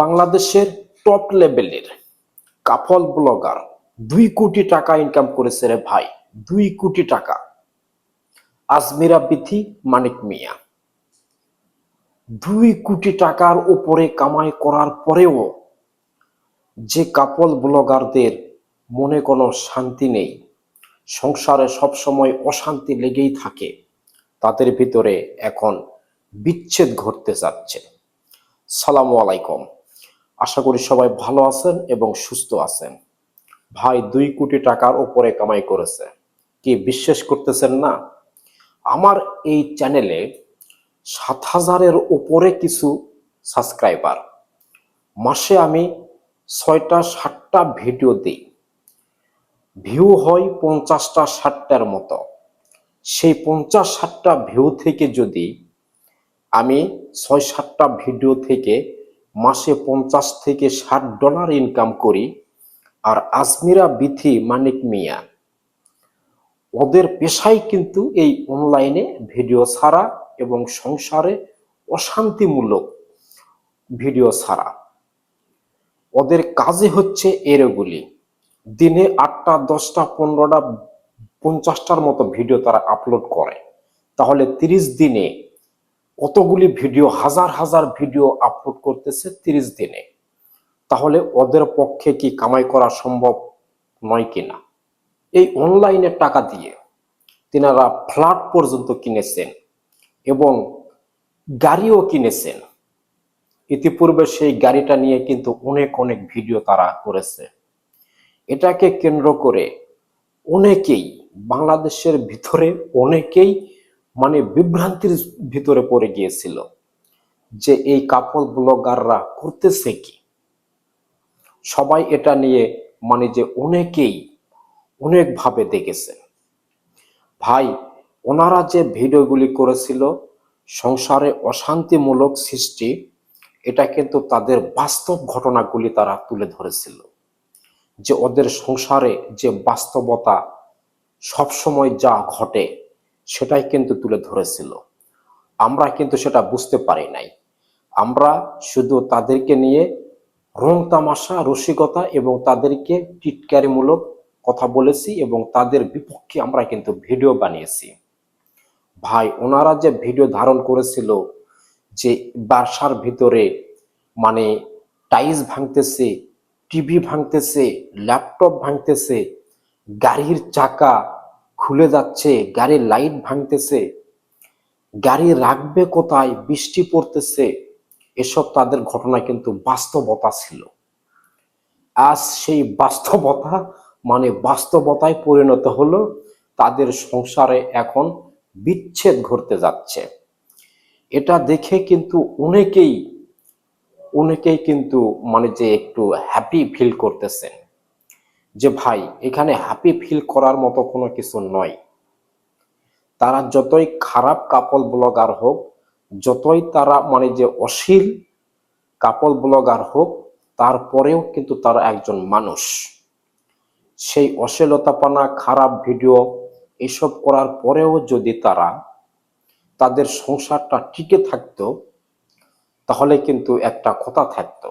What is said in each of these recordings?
বাংলাদেশের টপ লেভেলের কাপল ব্লগার দুই কোটি টাকা ইনকাম করেছে রে ভাই, দুই কোটি টাকা। আজমিরা বিথি, মানিক মিয়া। দুই কোটি টাকার উপরে কামাই করার পরেও যে কাপল ব্লগারদের মনে কোনো শান্তি নেই, সংসারে সবসময় অশান্তি লেগেই থাকে, তাদের ভিতরে এখন বিচ্ছেদ ঘটতে যাচ্ছে। সালামু আলাইকুম। আশা করি সবাই ভালো আছেন এবং সুস্থ আছেন। ভাই দুই কোটি টাকার উপরে কামাই করেছে। কি বিশ্বাস করতেছেন না? আমার এই চ্যানেলে সাত হাজারের উপরে কিছু সাবস্ক্রাইবার। মাসে আমি ছয়টা, সাতটা ভিডিও দিই। ভিউ হয় পঞ্চাশটা, ষাটটার মতো। সেই পঞ্চাশ, ষাটটা ভিউ থেকে যদি আমি ছয়, সাতটা ভিডিও থেকে মাসে পঞ্চাশ থেকে ষাট ডলার ইনকাম করি। আর আজমিরা বিথি মানিক মিয়া। ওদের পেশাই কিন্তু এই অনলাইনে ভিডিও ছাড়া এবং সংসারে অশান্তিমূলক ভিডিও ছাড়া। ওদের কাজে হচ্ছে এরগুলি। দিনে আটটা, দশটা, পনেরোটা, পঞ্চাশটার মতো ভিডিও তারা আপলোড করে। তাহলে তিরিশ দিনে কতগুলি ভিডিও, হাজার হাজার ভিডিও আপলোড করতেছে তিরিশ দিনে। তাহলে ওদের পক্ষে কি কামাই করা সম্ভব নয় কিনা? এই অনলাইনের টাকা দিয়ে তিনারা ফ্ল্যাট পর্যন্ত কিনেছেন এবং গাড়িও কিনেছেন। ইতিপূর্বে সেই গাড়িটা নিয়ে কিন্তু অনেক অনেক ভিডিও তারা করেছে। এটাকে কেন্দ্র করে অনেকেই, বাংলাদেশের ভিতরে অনেকেই মানে বিভ্রান্তির ভিতরে পড়ে গিয়েছিল যে এই কাপল ব্লগাররা করতেছে কি? সবাই এটা নিয়ে মানে যে অনেকেই অনেকভাবে দেখেছে। ভাই, ওনারা যে ভিডিওগুলি করেছিল, সংসারে অশান্তিমূলক সৃষ্টি, এটা কিন্তু তাদের বাস্তব ঘটনাগুলি তারা তুলে ধরেছিল। যে ওদের সংসারে যে বাস্তবতা সবসময় যা ঘটে সেটাই কিন্তু তুলে ধরেছিল। আমরা কিন্তু সেটা বুঝতে পারি নাই। আমরা শুধু তাদেরকে নিয়ে রং তামাশা, রসিকতা এবং তাদেরকে টিটকারিমূলক কথা বলেছি এবং তাদের বিপক্ষে আমরা কিন্তু ভিডিও বানিয়েছি। ভাই, ওনারা যে ভিডিও ধারণ করেছিল যে বাসার ভিতরে মানে টাইলস ভাঙতেছে, টিভি ভাঙতেছে, ল্যাপটপ ভাঙতেছে, গাড়ির চাকা খুলে যাচ্ছে গাড়ির লাইট ভাঙতেছে। গাড়ি রাখবে কোথায়? বৃষ্টি পড়তেছে। এসব তাদের ঘটনা কিন্তু বাস্তবতা ছিল। আজ সেই বাস্তবতা মানে বাস্তবতায় পরিণত হলো, তাদের সংসারে এখন বিচ্ছেদ ঘটতে যাচ্ছে। এটা দেখে কিন্তু অনেকেই অনেকেই কিন্তু মানে যে একটু হ্যাপি ফিল করতেছেন যে ভাই, এখানে হ্যাপি ফিল করার মতো কোনো কিছু নয়। তারা যতই খারাপ কাপল ব্লগার হোক, যতই তারা মানে যে অশ্লীল কাপল ব্লগার হোক, তারপরেও কিন্তু তারা একজন মানুষ। সেই অশ্লীলতাপনা, খারাপ ভিডিও এসব করার পরেও যদি তারা তাদের সংসারটা টিকে থাকতো, তাহলে কিন্তু একটা কথা থাকতো।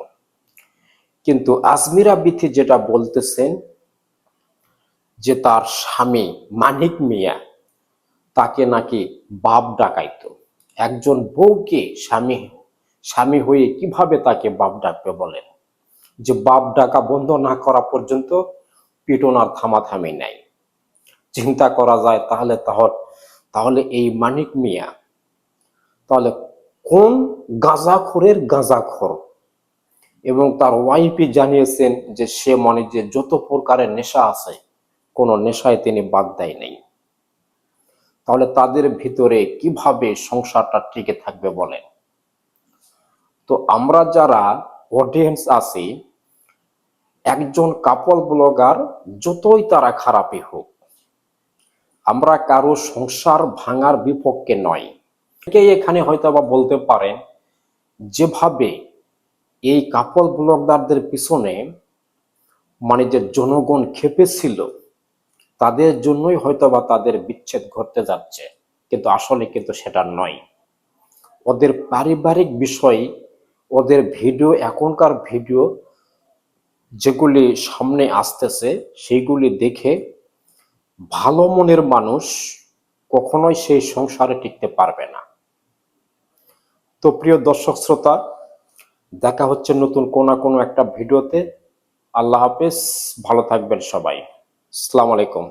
কিন্তু আজমিরা বিথি যেটা বলতেছেন যে তার স্বামী মানিক মিয়া, তাকে নাকি বাপ ডাকাইতো। একজন বউকে স্বামী স্বামী হয়ে কীভাবে তাকে বাপ ডাকবে বলেন? যে বাপ ডাকা বন্ধ না করা পর্যন্ত পিটনার থামাথামি নাই। চিন্তা করা যায় তাহলে তাহলে তাহলে এই মানিক মিয়া, তাহলে কোন গাঁজাখোরের গাঁজাখোর? এবং তার ওয়াইফই জানিয়েছেন যে সে মনে যে যত প্রকারের নেশা আছে কোনো নেশায় তিনি বাদ দেয় নেই। তাহলে তাদের ভিতরে কীভাবে সংসারটা টিকে থাকবে বলেন? তো আমরা যারা অডিয়েন্স আছি, একজন কাপল ব্লগার যতই তারা খারাপই হোক, আমরা কারও সংসার ভাঙার বিপক্ষে নয়। এখানে হয়তো বা বলতে পারেন, যেভাবে এই কাপল ব্লগারদের পিছনে মানে যে জনগণ খেপেছিল তাদের জন্যই হয়তোবা তাদের বিচ্ছেদ ঘটতে যাচ্ছে, কিন্তু আসলে কিন্তু সেটা নয়। ওদের পারিবারিক বিষয়, ওদের ভিডিও, এখনকার ভিডিও যেগুলি সামনে আসতেছে, সেইগুলি দেখে ভালো মনের মানুষ কখনোই সেই সংসারে টিকতে পারবে না। তো প্রিয় দর্শক শ্রোতা, দেখা হচ্ছে নতুন কোনো কোনো একটা ভিডিওতে। আল্লাহ হাফেজ, ভালো থাকবেন সবাই। আসসালামু আলাইকুম।